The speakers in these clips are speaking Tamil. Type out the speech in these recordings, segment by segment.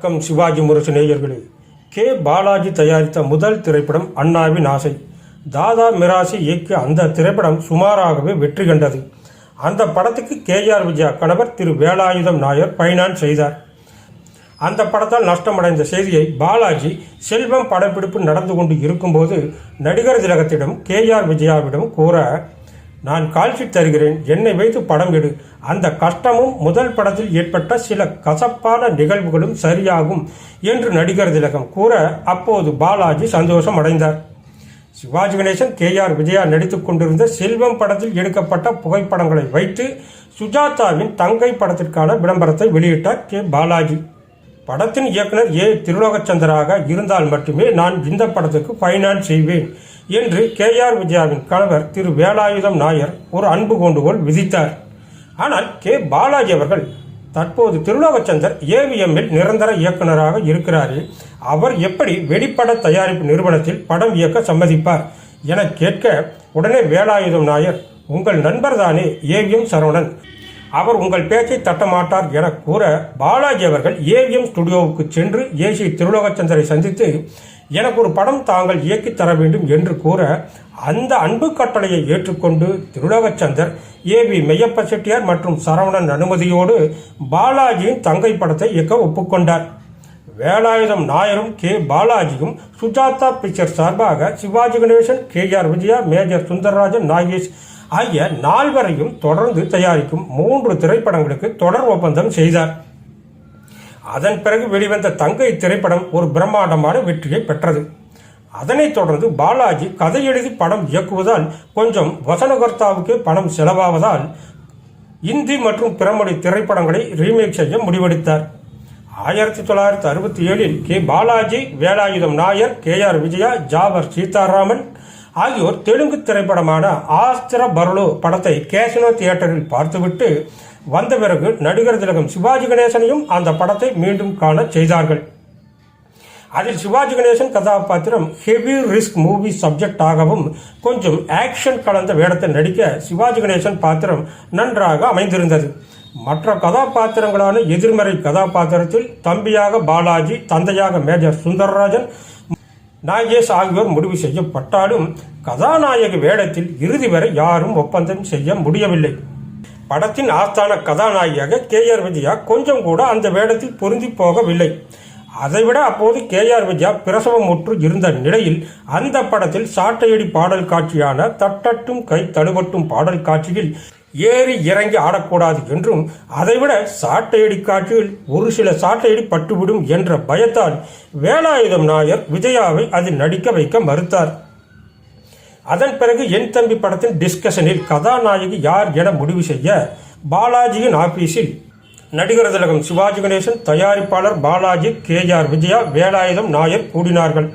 வணக்கம் சிவாஜி முரசு நேயர்களே. கே. பாலாஜி தயாரித்த முதல் திரைப்படம் அண்ணாவின் ஆசை. தாதா மிராசி இயக்கிய அந்த திரைப்படம் சுமாராகவே வெற்றி கண்டது. அந்த படத்துக்கு கேஆர் விஜயா கணவர் திரு. வேலாயுதம் நாயர் பைனான்ஸ் செய்தார். அந்த படத்தால் நஷ்டமடைந்த செய்தியை பாலாஜி செல்வம் படப்பிடிப்பு நடந்து கொண்டு இருக்கும்போது நடிகர் திலகத்திடம் கேஆர் விஜயாவிடம் கூற நான் கால்ஷீட் தருகிறேன். என்னை வைத்து படம் எடு. அந்த கஷ்டமும் முதல் படத்தில் ஏற்பட்ட சில கசப்பான நிகழ்வுகளும் சரியாகும் என்று நடிகர் திலகம் கூற அப்போது பாலாஜி சந்தோஷம் அடைந்தார். சிவாஜி கணேசன் கே ஆர் விஜயா நடித்துக் கொண்டிருந்த செல்வம் படத்தில் எடுக்கப்பட்ட புகைப்படங்களை வைத்து சுஜாதாவின் தங்கை படத்திற்கான விளம்பரத்தை வெளியிட்டார் கே பாலாஜி. படத்தின் இயக்குனர் ஏ. திருலோகச்சந்தராக இருந்தால் மட்டுமே நான் இந்த படத்துக்கு ஃபைனான்ஸ் செய்வேன் என்று கே. ஆர். விஜயாவின் கணவர் திரு. வேலாயுதம் நாயர் ஒரு அன்பு கொண்டுகோள் விதித்தார். ஆனால் கே. பாலாஜி அவர்கள் தற்போது திருலோகச்சந்தர் ஏவிஎம்மில் நிரந்தர இயக்குனராக இருக்கிறாரே அவர் எப்படி வெளிப்பட தயாரிப்பு நிறுவனத்தில் படம் இயக்க சம்மதிப்பார் என கேட்க உடனே வேலாயுதம் நாயர் உங்கள் நண்பர் தானே ஏவிஎம் சரவணன்? அவர் உங்கள் பேச்சை தட்டமாட்டார் என கூற பாலாஜி அவர்கள் ஏவிஎம் ஸ்டுடியோவுக்கு சென்று ஏசி திருலோகச்சந்தரை சந்தித்து எனக்கு ஒரு படம் தாங்கள் இயக்கி தர வேண்டும் என்று கூற அந்த அன்பு கட்டளையை ஏற்றுக்கொண்டு திருலோகச்சந்தர் ஏவி மெய்யப்ப செட்டியார் மற்றும் சரவணன் அனுமதியோடு பாலாஜியின் தங்கை படத்தை இயக்க ஒப்புக்கொண்டார். வேலாயுதம் நாயரும் கே பாலாஜியும் சுஜாதா பிக்சர் சார்பாக Sivaji Ganesan K R Vijaya major Sundararajan Nagesh ஆகிய நால்வரையும் தொடர்ந்து தயாரிக்கும் மூன்று திரைப்படங்களுக்கு தொடர் ஒப்பந்தம் செய்தார். அதன் பிறகு வெளிவந்த தங்கை திரைப்படம் ஒரு பிரம்மாண்டமான வெற்றியை பெற்றது. அதனைத் தொடர்ந்து பாலாஜி கதை எழுதி படம் இயக்குவதால் கொஞ்சம் வசனகர்த்தாவுக்கு பணம் செலவாவதால் இந்தி மற்றும் பிறமொழி திரைப்படங்களை ரீமேக் செய்ய முடிவெடுத்தார். ஆயிரத்தி தொள்ளாயிரத்தி அறுபத்தி ஏழில் K. Balaji Velayudham Nair K. R. Vijaya Javar Seetharaman ஆகியோர் தெலுங்கு திரைப்படமான ஆஸ்திர பரலு படத்தை கேசினோ தியேட்டரில் பார்த்துவிட்டு வந்த பிறகு நடிகர் திலகம் சிவாஜி கணேசனையும் அந்த படத்தை மீண்டும் காண செய்தார்கள். அதில் சிவாஜி கணேசன் கதாபாத்திரம் ஹெவி ரிஸ்க் மூவி சப்ஜெக்ட் ஆகவும் கொஞ்சம் ஆக்ஷன் கலந்த வேடத்தை நடிக்க சிவாஜி கணேசன் பாத்திரம் நன்றாக அமைந்திருந்தது. மற்ற கதாபாத்திரங்களான எதிர்மறை கதாபாத்திரத்தில் தம்பியாக பாலாஜி தந்தையாக மேஜர் சுந்தரராஜன் நாகேஷ் ஆகியோர் முடிவு செய்யப்பட்டாலும் கதாநாயக வேடத்தில் இறுதி வரை யாரும் ஒப்பந்தம் செய்ய முடியவில்லை. படத்தின் ஆஸ்தான கதாநாயகியாக கே ஆர் விஜயா கொஞ்சம் கூட அந்த வேடத்தில் பொருந்தி போகவில்லை. அதைவிட அப்போது கே ஆர் விஜயா பிரசவமுற்று இருந்த நிலையில் அந்த படத்தில் சாட்டையடி பாடல் காட்சியான தட்டட்டும் கை தடுபட்டும் பாடல் காட்சியில் ஏறி இறங்கி ஆடக்கூடாது என்றும் அதைவிட சாட்டையடி காட்சியில் ஒரு சில சாட்டையடி பட்டுவிடும் என்ற பயத்தால் வேலாயுதம் நாயர் விஜயாவை அதில் நடிக்க வைக்க மறுத்தார். அதன் பிறகு என் தம்பி படத்தின் டிஸ்கஷனில் கதாநாயகி யார் என முடிவு செய்ய பாலாஜியின் ஆபீஸில் நடிகர் திலகம் சிவாஜி கணேசன் தயாரிப்பாளர் பாலாஜி கே ஆர் விஜயா வேலாயுதம் நாயர் கூடினார்கள்.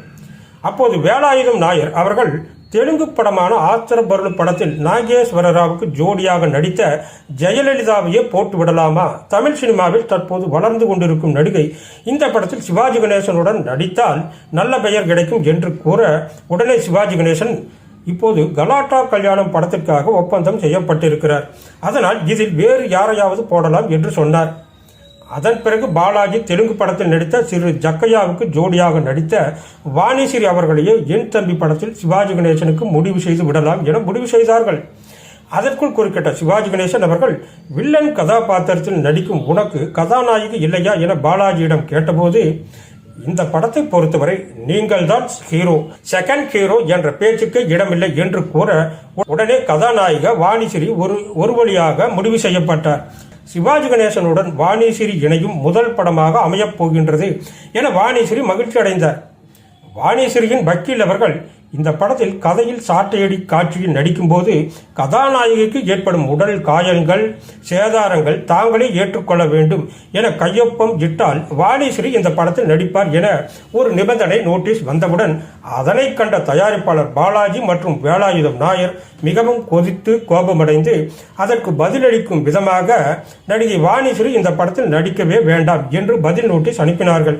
அப்போது வேலாயுதம் நாயர் அவர்கள் தெலுங்கு படமான ஆத்திரபருளு படத்தில் நாகேஸ்வர ராவுக்கு ஜோடியாக நடித்த ஜெயலலிதாவையே போட்டு விடலாமா? தமிழ் சினிமாவில் தற்போது வளர்ந்து கொண்டிருக்கும் நடிகை இந்த படத்தில் சிவாஜி கணேசனுடன் நடித்தால் நல்ல பெயர் கிடைக்கும் என்று கூற உடனே சிவாஜி கணேசன் இப்போது கலாட்டா கல்யாணம் படத்திற்காக ஒப்பந்தம் செய்யப்பட்டிருக்கிறார். அதனால் இதில் வேறு யாரையாவது போடலாம் என்று சொன்னார். அதன் பிறகு பாலாஜி தெலுங்கு படத்தில் நடித்த சிறு ஜக்கையாவுக்கு ஜோடியாக நடித்த வாணிஸ்ரீ அவர்களையே என் தம்பி படத்தில் சிவாஜி கணேசனுக்கு முடிவு செய்து விடலாம் என முடிவு செய்தார்கள். அதற்குள் குறுக்கிட்ட சிவாஜி கணேசன் அவர்கள் வில்லன் கதாபாத்திரத்தில் நடிக்கும் உனக்கு கதாநாயகி இல்லையா? என பாலாஜியிடம் கேட்டபோது இந்த படத்தை பொறுத்தவரை நீங்கள் தான் ஹீரோ செகண்ட் ஹீரோ என்ற பேச்சுக்கு இடமில்லை என்று கூற உடனே கதாநாயக வாணிசிறி ஒரு ஒரு வழியாக முடிவு செய்யப்பட்டார். சிவாஜி கணேசனுடன் வாணிஸ்ரீ இணையும் முதல் படமாக அமையப் போகின்றது என வாணிஸ்ரீ மகிழ்ச்சி அடைந்தார் வாணிஸ்ரீயின் வக்கீல் அவர்கள் இந்த படத்தில் கதையில் சாட்டையடி காட்சியில் நடிக்கும்போது கதாநாயகிக்கு ஏற்படும் உடல் காயங்கள் சேதாரங்கள் தாங்களே ஏற்றுக்கொள்ள வேண்டும் என கையொப்பம் இட்டால் வாணிஸ்ரீ இந்த படத்தில் நடிப்பார் என ஒரு நிபந்தனை நோட்டீஸ் வந்தவுடன் அதனை கண்ட தயாரிப்பாளர் பாலாஜி மற்றும் வேலாயுதம் நாயர் மிகவும் கொதித்து கோபமடைந்து அதற்கு பதிலளிக்கும் விதமாக நடிகை வாணிஸ்ரீ இந்த படத்தில் நடிக்கவே வேண்டாம் என்று பதில் நோட்டீஸ் அனுப்பினார்கள்.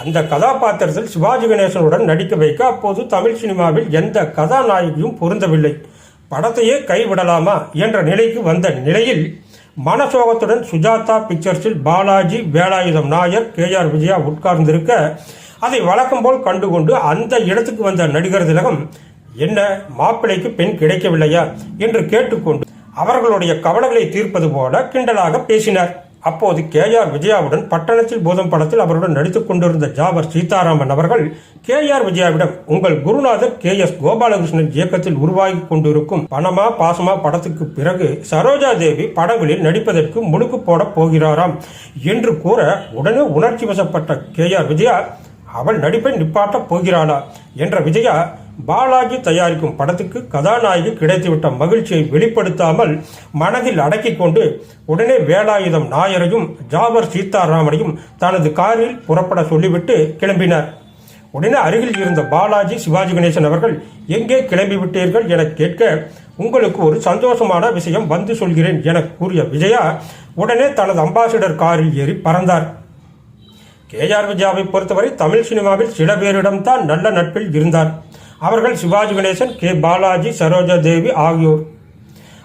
அந்த கதாபாத்திரத்தில் சிவாஜி கணேசனுடன் நடிக்க வைக்க அப்போது தமிழ் சினிமாவில் எந்த கதாநாயகியும் பொருந்தவில்லை. படத்தையே கைவிடலாமா என்ற நிலைக்கு வந்த நிலையில் மனசோகத்துடன் சுஜாதா பிக்சர்ஸில் பாலாஜி வேலாயுதம் நாயர் கே ஆர் விஜயா உட்கார்ந்திருக்க அதை வழக்கம் போல் கண்டுகொண்டு அந்த இடத்துக்கு வந்த நடிகர் திலகம் என்ன மாப்பிள்ளைக்கு பெண் கிடைக்கவில்லையா? என்று கேட்டுக்கொண்டு அவர்களுடைய கவலைகளை தீர்ப்பது போல கிண்டலாக பேசினார். அப்போது கே ஆர் விஜயாவுடன் பட்டணத்தில் பூதம் படத்தில் அவருடன் நடித்துக் கொண்டிருந்த ஜாபர் சீதாராமன் அவர்கள் கே ஆர் விஜயாவிடம் உங்கள் குருநாதர் கே எஸ் கோபாலகிருஷ்ணன் இயக்கத்தில் உருவாகி கொண்டிருக்கும் பணமா பாசமா படத்துக்கு பிறகு சரோஜா தேவி படங்களில் நடிப்பதற்கு முழுக்கு போட போகிறாராம் என்று கூற உடனே உணர்ச்சி வசப்பட்ட கே ஆர் விஜயா அவள் நடிப்பை நிப்பாட்டப் போகிறாளா? என்ற விஜயா பாலாஜி தயாரிக்கும் படத்துக்கு கதாநாயகி கிடைத்துவிட்ட மகிழ்ச்சியை வெளிப்படுத்தாமல் மனதில் அடக்கிக் கொண்டு உடனே வேலாயுதம் நாயரையும் ஜாபர் சீதாராமனையும் தனது காரில் புறப்பட சொல்லிவிட்டு கிளம்பினார். உடனே அருகில் இருந்த பாலாஜி சிவாஜி கணேசன் அவர்கள் எங்கே கிளம்பிவிட்டீர்கள்? என கேட்க உங்களுக்கு ஒரு சந்தோஷமான விஷயம் வந்து சொல்கிறேன் என கூறிய விஜயா உடனே தனது அம்பாசிடர் காரில் ஏறி பறந்தார். கேஆர் விஜயாவை பொறுத்தவரை தமிழ் சினிமாவில் சில பேரிடம்தான் நல்ல நட்பில் இருந்தார். அவர்கள் சிவாஜி கணேசன் கே. பாலாஜி சரோஜா தேவி ஆகியோர்.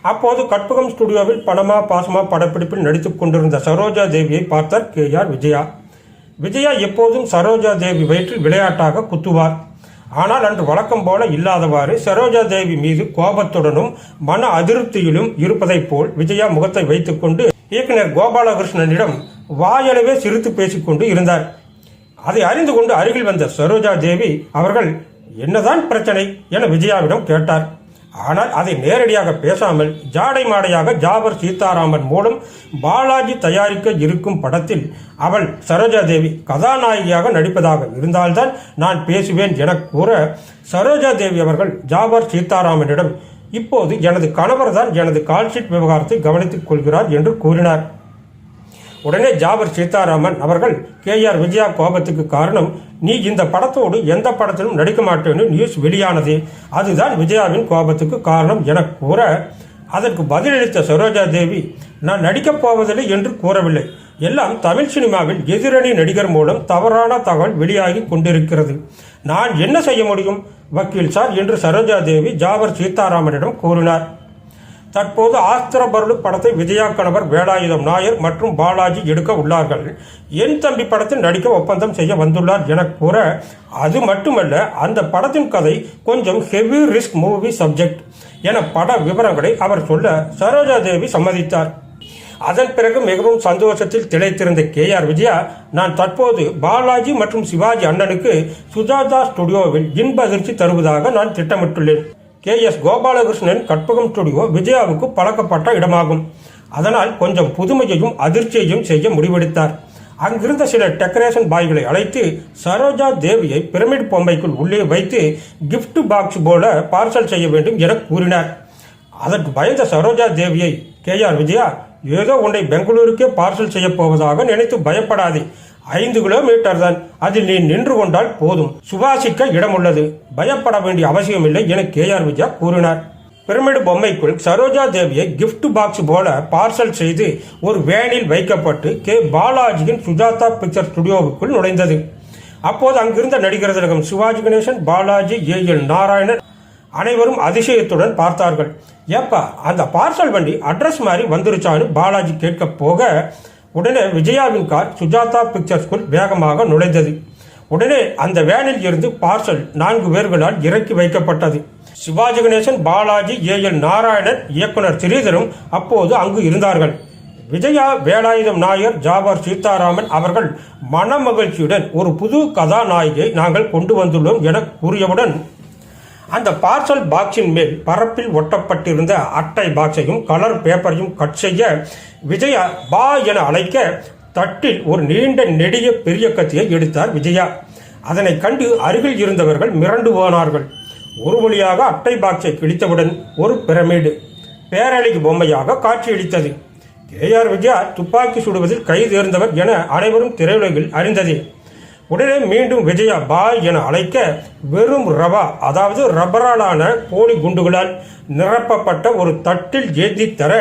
அப்போது கற்பகம் ஸ்டுடியோவில் பணமா பாசமா படப்பிடிப்பில் நடித்துக் கொண்டிருந்த சரோஜா தேவியை பார்த்தார் கே. ஆர். விஜயா. விஜயா எப்போதும் சரோஜா தேவி வயிற்றில் விளையாட்டாக குத்துவார். ஆனால் அன்று வழக்கம் போல இல்லாதவாறு சரோஜா தேவி மீது கோபத்துடனும் மன அதிருப்தியிலும் இருப்பதைப் போல் விஜயா முகத்தை வைத்துக்கொண்டு இயக்குனர் கோபாலகிருஷ்ணனிடம் வாயளவே சிரித்து பேசிக்கொண்டு இருந்தார். அதை அறிந்து கொண்டு அருகில் வந்த சரோஜா தேவி அவர்கள் என்னதான் பிரச்சனை என விஜயாவிடம் கேட்டார். ஆனால் அதை நேரடியாக பேசாமல் ஜாடை மாடையாக ஜாபர் சீதாராமன் மூலம் பாலாஜி தயாரிக்க இருக்கும் படத்தில் அவள் சரோஜா தேவி கதாநாயகியாக நடிப்பதாக இருந்தால்தான் நான் பேசுவேன் என கூற சரோஜா தேவி அவர்கள் ஜாபர் சீதாராமனிடம் இப்போது எனது கணவர் தான் எனது கால்ஷீட் விவகாரத்தை கவனித்துக் கொள்கிறார் என்று கூறினார். உடனே ஜாபர் சீதாராமன் அவர்கள் கே ஆர் விஜயா கோபத்துக்கு காரணம் நீ இந்த படத்தோடு எந்த படத்திலும் நடிக்க மாட்டேன்னு நியூஸ் வெளியானது. அதுதான் விஜயாவின் கோபத்துக்கு காரணம் என கூற அதற்கு பதிலளித்த சரோஜா தேவி நான் நடிக்கப் போவதில்லை என்று கூறவில்லை. எல்லாம் தமிழ் சினிமாவில் எதிரணி நடிகர் மூலம் தவறான தகவல் வெளியாகி கொண்டிருக்கிறது. நான் என்ன செய்ய முடியும்? வக்கீல் சார் என்று சரோஜா தேவி ஜாபர் சீதாராமனிடம் கூறினார். தற்போது ஆஸ்திரபருளு படத்தை விஜயா கணவர் வேலாயுதம் நாயர் மற்றும் பாலாஜி எடுக்க உள்ளார்கள். என் தம்பி படத்தில் நடிக்க ஒப்பந்தம் செய்ய வந்துள்ளார் என கூற அது மட்டுமல்ல அந்த படத்தின் கதை கொஞ்சம் ஹெவி ரிஸ்க் மூவி சப்ஜெக்ட் என பட விவரங்களை அவர் சொல்ல சரோஜா தேவி சம்மதித்தார். அதன் பிறகு மிகவும் சந்தோஷத்தில் திளைத்திருந்த கே ஆர் விஜயா நான் தற்போது பாலாஜி மற்றும் சிவாஜி அண்ணனுக்கு சுஜாதா ஸ்டுடியோவில் இன்ப அதிர்ச்சி தருவதாக நான் திட்டமிட்டுள்ளேன். K S Gopalakrishnan Karpagam studio விஜயாவுக்கு பழக்கப்பட்ட இடமாகும். அதனால் கொஞ்சம் புதுமையையும் அதிர்ச்சியையும் செய்ய முடிவெடுத்தார். அங்கிருந்த சில டெக்கரேஷன் பாய்களை அழைத்து சரோஜா தேவியை பிரமிட் பொம்மைக்குள் உள்ளே வைத்து கிஃப்ட் பாக்ஸ் போல பார்சல் செய்ய வேண்டும் என கூறினார். அதற்கு பயந்த சரோஜா தேவியை கே ஆர் விஜயா ஏதோ உன்னை பெங்களூருக்கே பார்சல் செய்ய போவதாக நினைத்து பயப்படாதே. ஐந்து கிலோமீட்டர் தான். அதில் நீ நின்று கொண்டால் போதும். சுபாஷிக்க இடம் உள்ளது பயப்பட வேண்டிய அவசியமில்லை என கே ஆர் விஜயா கூறினார். பிரமிடு பொம்மைக்குள் சரோஜா தேவியை கிஃப்ட் பாக்ஸ் போல பார்சல் செய்து ஒரு வேனில் வைக்கப்பட்டு கே பாலாஜியின் சுஜாதா பிக்சர் ஸ்டுடியோவுக்குள் நுழைந்தது. அப்போது அங்கிருந்த நடிகர் திலகம் சிவாஜி கணேசன் பாலாஜி ஏ எல் நாராயணன் அனைவரும் அதிசயத்துடன் பார்த்தார்கள். ஏப்பா அந்த பார்சல் வண்டி அட்ரஸ் மாதிரி வந்துருச்சான்னு பாலாஜி கேட்க போக உடனே விஜயாவின் கார் சுஜாதா பிக்சர்ஸ்குள் வேகமாக நுழைந்தது. உடனே அந்த வேனில் இருந்து பார்சல் நான்கு பேர்களால் இறக்கி வைக்கப்பட்டது. சிவாஜி கணேசன் பாலாஜி ஏ. எல். நாராயணன் இயக்குனர் ஸ்ரீதரும் அப்போது அங்கு இருந்தார்கள். விஜயா வேலாயுதம் நாயர் ஜாபர் சீதாராமன் அவர்கள் மனமகிழ்ச்சியுடன் ஒரு புது கதாநாயகியை நாங்கள் கொண்டு வந்துள்ளோம் என கூறியவுடன் அந்த பார்சல் பாக்ஸின் மேல் பரப்பில் ஒட்டப்பட்டிருந்த அட்டை பாக்ஸையும் கலர் பேப்பரையும் கட் செய்ய விஜயா பா என அழைக்க தட்டில் ஒரு நீண்ட நெடிய பெரிய கத்தியை எடுத்தார் விஜயா. அதனை கண்டு அருகில் இருந்தவர்கள் மிரண்டு போனார்கள். ஒரு வழியாக அட்டை பாக்ஸை கிழித்தவுடன் ஒரு பிரமிடு பேரழிக்கு பொம்மையாக காட்சியளித்தது. கே. ஆர். விஜயா துப்பாக்கி சுடுவதில் கைதேர்ந்தவர் என அனைவரும் திரையுலகில் அறிந்ததே. உடனே மீண்டும் விஜயா பாய் என அழைக்க வெறும் ரவா அதாவது ரப்பராலான போலி குண்டுகளால் நிரப்பப்பட்ட ஒரு தட்டில் ஏந்தி தர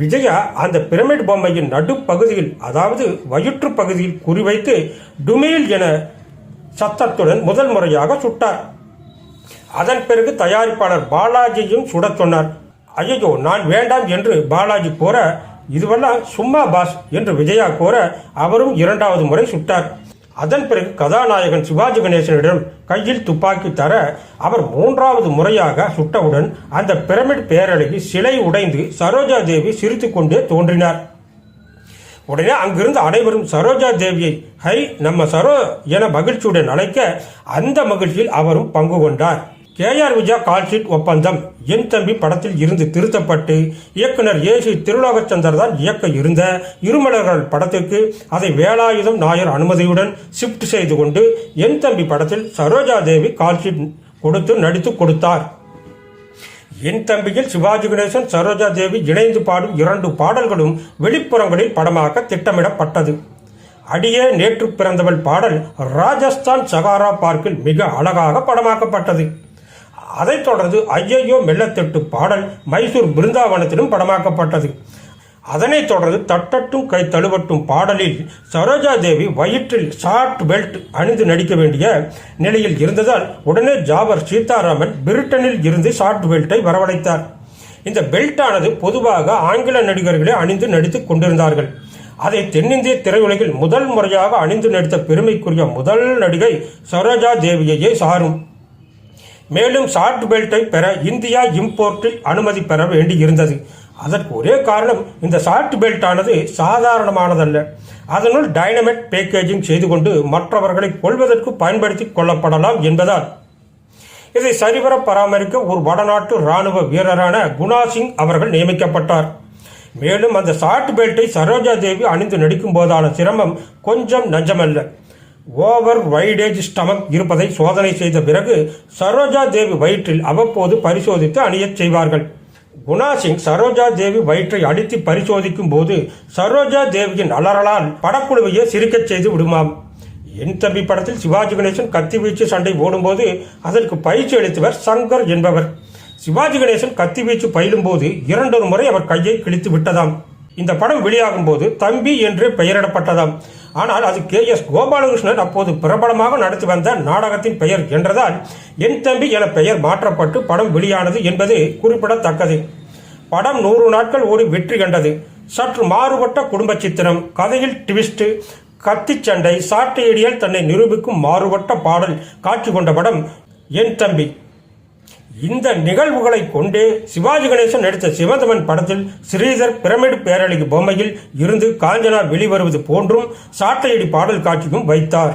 விஜயா அந்த பிரமிட் பொம்மையின் நடுப்பகுதியில் அதாவது வயிற்று பகுதியில் குறிவைத்து டுமேல் என சத்தத்துடன் முதல் முறையாக சுட்டார். அதன் பிறகு தயாரிப்பாளர் பாலாஜியும் சுடச் சொன்னார். ஐயோ நான் வேண்டாம் என்று பாலாஜி கூற இதுவெல்லாம் சும்மா பாஸ் என்று விஜயா கூற அவரும் இரண்டாவது முறை சுட்டார். அதன் பிறகு கதாநாயகன் சிவாஜி கணேசனிடம் கையில் துப்பாக்கி தர அவர் மூன்றாவது முறையாக சுட்டவுடன் அந்த பிரமிட் பேரழகி சிலை உடைந்து சரோஜா தேவி சிரித்துக்கொண்டே தோன்றினார். உடனே அங்கிருந்து அனைவரும் சரோஜா தேவியை ஹை நம்ம சரோ என மகிழ்ச்சியுடன் அழைக்க அந்த மகிழ்ச்சியில் அவரும் பங்கு கொண்டார். கேஆர் விஜயா கால்ஷீட் ஒப்பந்தம். என் தம்பி படத்தில் இருந்து திருத்தப்பட்டு இயக்குனர் ஏசி திருலோகச்சந்தர் தான் இயக்க இருந்த இருமலர்கள் படத்திற்கு அதை வேலாயுதம் நாயர் அனுமதியுடன் ஷிஃப்ட் செய்து கொண்டு என் தம்பி படத்தில் சரோஜா தேவி கால்ஷீட் கொடுத்து நடித்து கொடுத்தார். என் தம்பியில் சிவாஜி கணேசன் சரோஜா தேவி இணைந்து பாடும் இரண்டு பாடல்களும் வெளிப்புறங்களில் படமாக்க திட்டமிடப்பட்டது. அடியே நேற்று பிறந்தவள் பாடல் ராஜஸ்தான் சகாரா பார்க்கில் மிக அழகாக படமாக்கப்பட்டது. அதைத் தொடர்ந்து ஐயையோ மெல்லத்தெட்டு பாடல் மைசூர் பிருந்தாவனத்திலும் படமாக்கப்பட்டது. அதனைத் தொடர்ந்து தட்டட்டும் கை தழுவட்டும் பாடலில் சரோஜா தேவி வயிற்றில் ஷார்ட் பெல்ட் அணிந்து நடிக்க வேண்டிய நிலையில் இருந்ததால் உடனே ஜாபர் சீதாராமன் பிரிட்டனில் இருந்து ஷார்ட் பெல்ட்டை வரவழைத்தார். இந்த பெல்ட்டானது பொதுவாக ஆங்கில நடிகர்களே அணிந்து நடித்துக் கொண்டிருந்தார்கள். அதை தென்னிந்திய திரையுலகில் முதல் முறையாக அணிந்து நடித்த பெருமைக்குரிய முதல் நடிகை சரோஜா தேவியையே சாரும். மேலும் ஷார்ட் பெல்ட்டை பெற இந்தியா இம்போர்ட்டில் அனுமதி பெற வேண்டியிருந்தது. அதற்கு ஒரே காரணம் இந்த ஷார்ட் பெல்ட் ஆனது சாதாரணமானதல்ல. அதனுள் டைனமெட் பேக்கேஜிங் செய்து கொண்டு மற்றவர்களை கொள்வதற்கு பயன்படுத்தி கொள்ளப்படலாம் என்பதால். இதை சரிவர பராமரிக்க ஒரு வடநாட்டு ராணுவ வீரரான குணா சிங் அவர்கள் நியமிக்கப்பட்டார். மேலும் அந்த ஷார்ட் பெல்ட்டை சரோஜா தேவி அணிந்து நடிக்கும் போதான சிரமம் கொஞ்சம் நஞ்சமல்ல. ஓவர் வைடேஜ் ஸ்டமக் இருப்பதை சோதனை செய்த பிறகு சரோஜா தேவி வயிற்றில் அவ்வப்போது பரிசோதித்து அணியச் செய்வார்கள். குணா சிங் சரோஜா தேவி வயிற்றை அடித்து பரிசோதிக்கும் போது சரோஜா தேவியின் அலறலால் படக்குழுவையே சிரிக்கச் செய்து விடுமாம். என் தம்பி படத்தில் சிவாஜி கணேசன் கத்தி வீச்சு சண்டை ஓடும்போது அதற்கு பயிற்சி அளித்தவர் சங்கர் என்பவர். சிவாஜி கணேசன் கத்தி வீச்சு பயிலும்போது இரண்டொரு முறை அவர் கையை கிழித்து விட்டதாம். இந்த படம் வெளியாகும் போது தம்பி என்று பெயரிடப்பட்டதாம். ஆனால் அது கே எஸ் கோபாலகிருஷ்ணன் அப்போது பிரபலமாக நடத்தி வந்த நாடகத்தின் பெயர் என்றதால் என் தம்பி என பெயர் மாற்றப்பட்டு படம் வெளியானது என்பது குறிப்பிடத்தக்கது. படம் நூறு நாட்கள் ஓடி வெற்றி கண்டது. சற்று மாறுபட்ட குடும்ப சித்திரம் கதையில் ட்விஸ்ட் கத்தி சண்டை சாட்டையடியால் தன்னை நிரூபிக்கும் மாறுபட்ட பாடல் காட்சி கொண்ட படம் என் தம்பி இந்த நிகழ்வுகளை கொண்டே சிவாஜி கணேசன் நடித்த சிவந்தமன் படத்தில் ஸ்ரீதர் பிரமிடு பேரழகி பொம்மையில் இருந்து காஞ்சனா வெளிவருவது போன்றும் சாட்டையடி பாடல் காட்சியும் வைத்தார்.